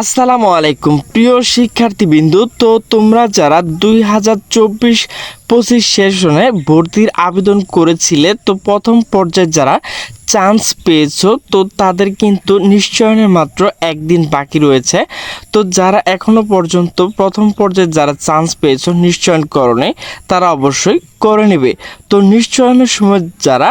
আসসালামু আলাইকুম। প্রিয় শিক্ষার্থীবৃন্দু, তো তোমরা যারা দুই হাজার চব্বিশ পঁচিশ সেশনে ভর্তির আবেদন করেছিলে, তো প্রথম পর্যায়ে যারা চান্স পেয়েছ, তো তাদের কিন্তু নিশ্চয়নের মাত্র একদিন বাকি রয়েছে। তো যারা এখনও পর্যন্ত প্রথম পর্যায়ে যারা চান্স পেয়েছ, নিশ্চয়ন করণে তারা অবশ্যই করে নেবে। তো নিশ্চয়নের সময় যারা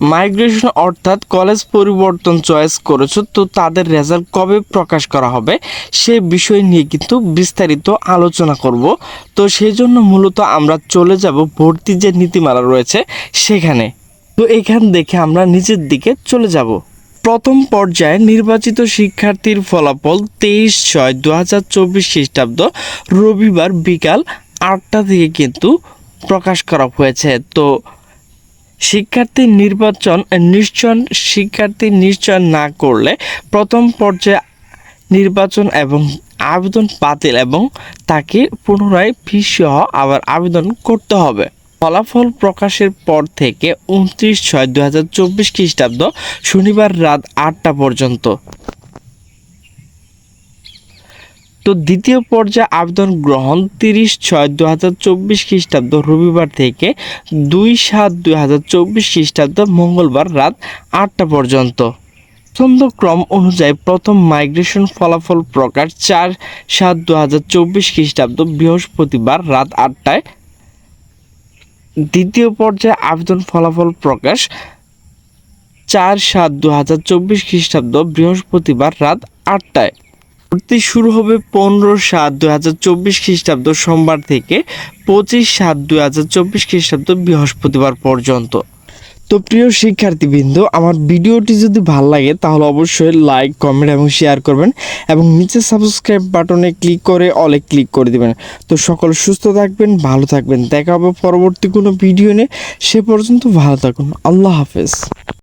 মাইগ্রেশন অর্থাৎ কলেজ পরিবর্তন চয়েস করেছ, তো তাদের রেজাল্ট কবে প্রকাশ করা হবে সে বিষয় নিয়ে কিন্তু বিস্তারিত আলোচনা করব। তো সেই জন্য মূলত আমরা চলে যাব ভর্তি যে নীতিমালা রয়েছে সেখানে। তো এখান দেখে আমরা নিচের দিকে চলে যাব। প্রথম পর্যায়ে নির্বাচিত শিক্ষার্থীর ফলাফল তেইশ ছয় দু হাজার চব্বিশ খ্রিস্টাব্দ রবিবার বিকাল আটটা থেকে কিন্তু প্রকাশ করা হয়েছে। তো শিক্ষার্থী নির্বাচন নিশ্চয় শিক্ষার্থী নিশ্চয় না করলে প্রথম পর্যায়ে নির্বাচন এবং আবেদন বাতিল এবং তাকে পুনরায় ফি সহ আবার আবেদন করতে হবে। ফলাফল প্রকাশের পর থেকে উনত্রিশ ছয় দু হাজার চব্বিশ খ্রিস্টাব্দ শনিবার রাত আটটা পর্যন্ত। তো দ্বিতীয় পর্যায়ে আবেদন গ্রহণ তিরিশ ছয় দু হাজার চব্বিশ খ্রিস্টাব্দ রবিবার থেকে দুই সাত দুই হাজার চব্বিশ খ্রিস্টাব্দ মঙ্গলবার রাত আটটা পর্যন্ত। পছন্দ ক্রম অনুযায়ী প্রথম মাইগ্রেশন ফলাফল প্রকাশ চার সাত দু হাজার চব্বিশ খ্রিস্টাব্দ বৃহস্পতিবার রাত আটটায়। দ্বিতীয় পর্যায়ে আবেদন ফলাফল প্রকাশ চার সাত দু হাজার চব্বিশ খ্রিস্টাব্দ বৃহস্পতিবার রাত আটটায়। ভর্তি শুরু হবে পনেরো সাত দু হাজার চব্বিশ খ্রিস্টাব্দ সোমবার থেকে পঁচিশ সাত দু হাজার চব্বিশ খ্রিস্টাব্দ বৃহস্পতিবার পর্যন্ত। তো প্রিয় শিক্ষার্থীবৃন্দ, আমার ভিডিওটি যদি ভালো লাগে, তাহলে অবশ্যই লাইক, কমেন্ট এবং শেয়ার করবেন এবং নিচে সাবস্ক্রাইব বাটনে ক্লিক করে অলে ক্লিক করে দিবেন। তো সকল সুস্থ থাকবেন, ভালো থাকবেন। দেখা হবে পরবর্তী কোনো ভিডিও নিয়ে। সে পর্যন্ত ভালো থাকুন। আল্লাহ হাফেজ।